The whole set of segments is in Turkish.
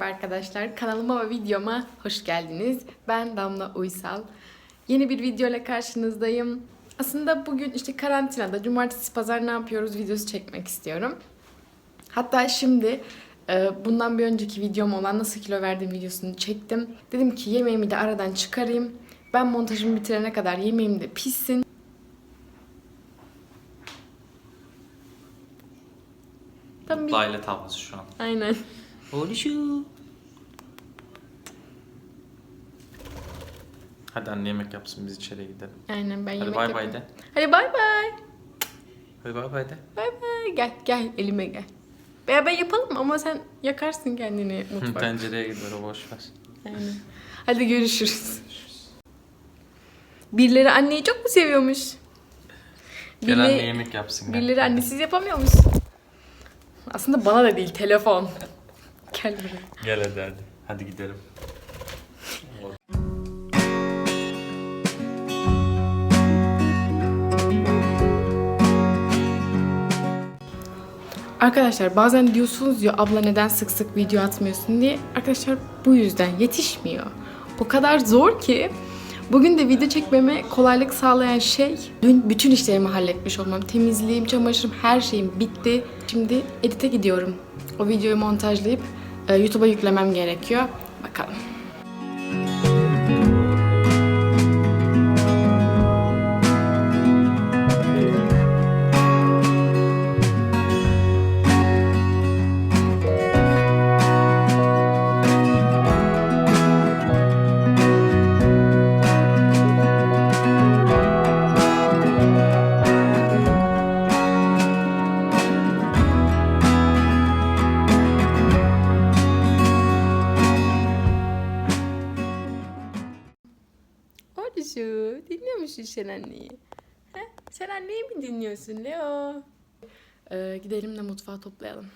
Merhaba arkadaşlar, kanalıma ve videoma hoş geldiniz. Ben Damla Uysal. Yeni bir video ile karşınızdayım. Aslında bugün işte karantinada cumartesi pazar ne yapıyoruz videosu çekmek istiyorum. Hatta şimdi e, bundan bir önceki videom olan nasıl kilo verdiğim videosunu çektim. Dedim ki yemeğimi de aradan çıkarayım. Ben montajımı bitirene kadar yemeğim de pişsin. Tam bir... Aile tablosu şu an. Aynen. Oluşu. Hadi anne yemek yapsın biz içeriye gidelim. Aynen ben Hadi yemek bay bay yapayım. de. Hadi bay bay. Hadi bay bay de. Bay bay. Gel gel elime gel. Beraber yapalım ama sen yakarsın kendini mutfakta. Tencereye gider o boş ver. Aynen. Hadi görüşürüz. Birileri anneyi çok mu seviyormuş? Gel anne yemek yapsın. birileri annesiz yapamıyormuş. Aslında bana da değil telefon. Gel buraya. Gel hadi hadi. Hadi gidelim. Arkadaşlar bazen diyorsunuz ya abla neden sık sık video atmıyorsun diye. Arkadaşlar bu yüzden yetişmiyor. O kadar zor ki. Bugün de video çekmeme kolaylık sağlayan şey dün bütün işlerimi halletmiş olmam. Temizliğim, çamaşırım, her şeyim bitti. Şimdi edite gidiyorum. O videoyu montajlayıp e, YouTube'a yüklemem gerekiyor. Bakalım. Sen anneyi? He? Sen anneyi mi dinliyorsun Leo? Ee, gidelim de mutfağı toplayalım.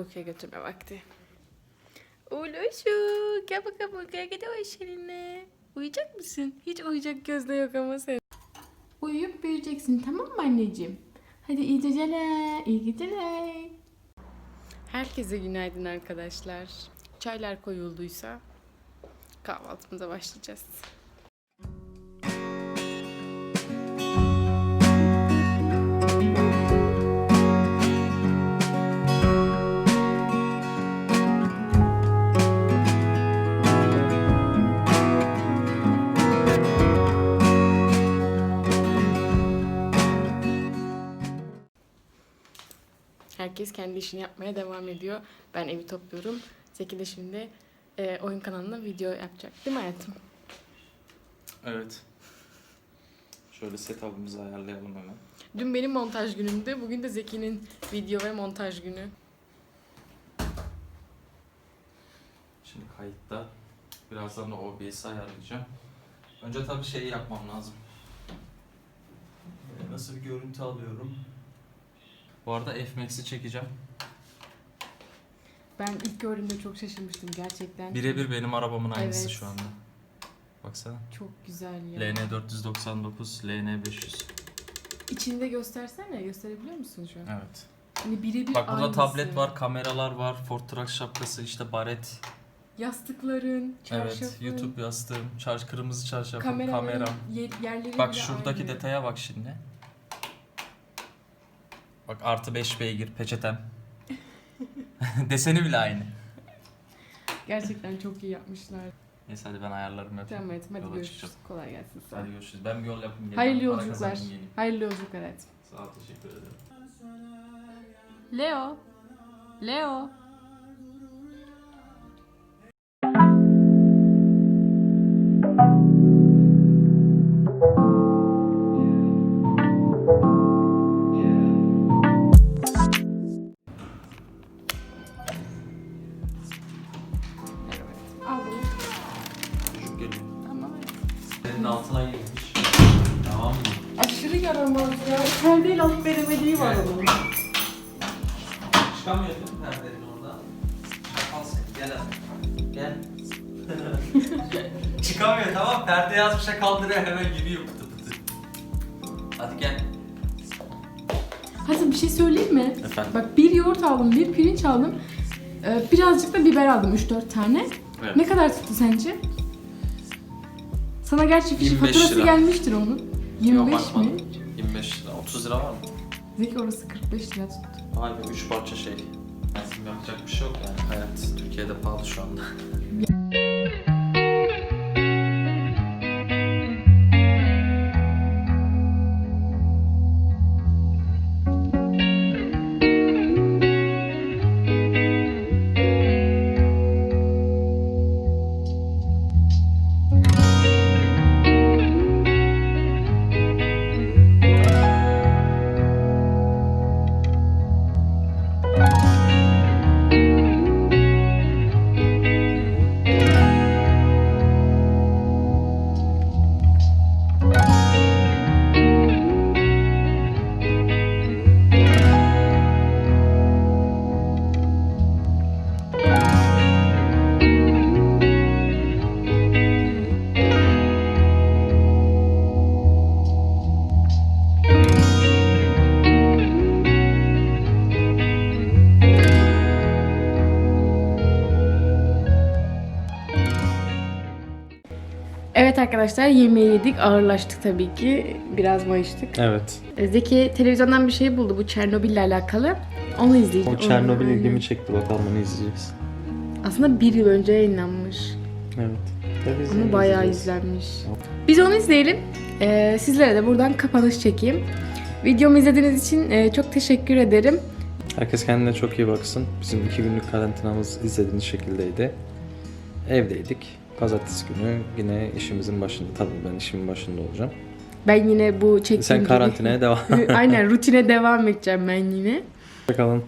Uykuya götürme vakti. Uluşu gel bakalım uykuya gidiyor seninle. Uyuyacak mısın? Hiç uyuyacak gözde yok ama sen. Uyuyup büyüyeceksin tamam mı anneciğim? Hadi iyi geceler, iyi geceler. Herkese günaydın arkadaşlar. Çaylar koyulduysa kahvaltımıza başlayacağız. Herkes kendi işini yapmaya devam ediyor. Ben evi topluyorum. Zeki de şimdi e, oyun kanalına video yapacak. Değil mi hayatım? Evet. Şöyle setup'ımızı ayarlayalım hemen. Dün benim montaj günümdü. Bugün de Zeki'nin video ve montaj günü. Şimdi kayıtta. Birazdan da OBS'i ayarlayacağım. Önce tabii şeyi yapmam lazım. Ee, Nasıl bir görüntü alıyorum? Bu arada F-Max'i çekeceğim. Ben ilk gördüğümde çok şaşırmıştım gerçekten. Birebir benim arabamın aynısı Evet. şu anda. Baksana. Çok güzel ya. LN 499, LN 500. İçinde göstersene. Gösterebiliyor musun şu an? Evet. Hani birebir Bak burada aynısı. tablet var, kameralar var, Ford Truck şapkası, işte baret. Yastıkların, çarşafın, Evet, YouTube yastığım, çarş kırmızı çarşafım, kameraların kameram. yer- yerleri Bak bile şuradaki aynı. detaya bak şimdi. Bak artı 5 beygir peçetem. Deseni bile aynı. Gerçekten çok iyi yapmışlar. Neyse hadi ben ayarlarım yapayım. Tamam evet hadi Yola görüşürüz. çıkacağım. Kolay gelsin sana. Hadi görüşürüz. Ben bir yol yapayım geleyim. Hayırlı Para yolculuklar. kazanayım, geleyim. Hayırlı yolculuklar evet. Sağ ol teşekkür ederim. Leo. Leo. Çıkamıyor değil mi perdenin orada? Al sen gel hadi. Gel. Çıkamıyor tamam perde yazmışa kaldırıyor hemen giriyor pıtı pıtı. Hadi gel. Hadi bir şey söyleyeyim mi? Efendim? Bak bir yoğurt aldım, bir pirinç aldım. Ee, birazcık da biber aldım 3-4 tane. Evet. Ne kadar tuttu sence? Sana gerçi fişi 25 faturası lira. gelmiştir onun. 25 Yok, mi? bakmadım. 25 lira. 30 lira var mı? Zeki orası 45 lira tuttu. Vay be 3 parça şey. Bizim yapacak bir şey yok yani. Hayat Türkiye'de pahalı şu anda. arkadaşlar yemeği yedik. Ağırlaştık tabii ki. Biraz mayıştık. Evet. Ee, Zeki televizyondan bir şey buldu bu Çernobil ile alakalı. Onu izleyeceğim. O Çernobil Onu- ilgimi çekti bakalım onu izleyeceğiz. Aslında bir yıl önce yayınlanmış. Evet. Ama bayağı izlenmiş. Biz onu izleyelim. Ee, sizlere de buradan kapanış çekeyim. Videomu izlediğiniz için e, çok teşekkür ederim. Herkes kendine çok iyi baksın. Bizim iki günlük karantinamız izlediğiniz şekildeydi. Evdeydik. Pazartesi günü yine işimizin başında. Tabii ben işimin başında olacağım. Ben yine bu çektiğim Sen gibi- karantinaya devam. Aynen rutine devam edeceğim ben yine. Bakalım.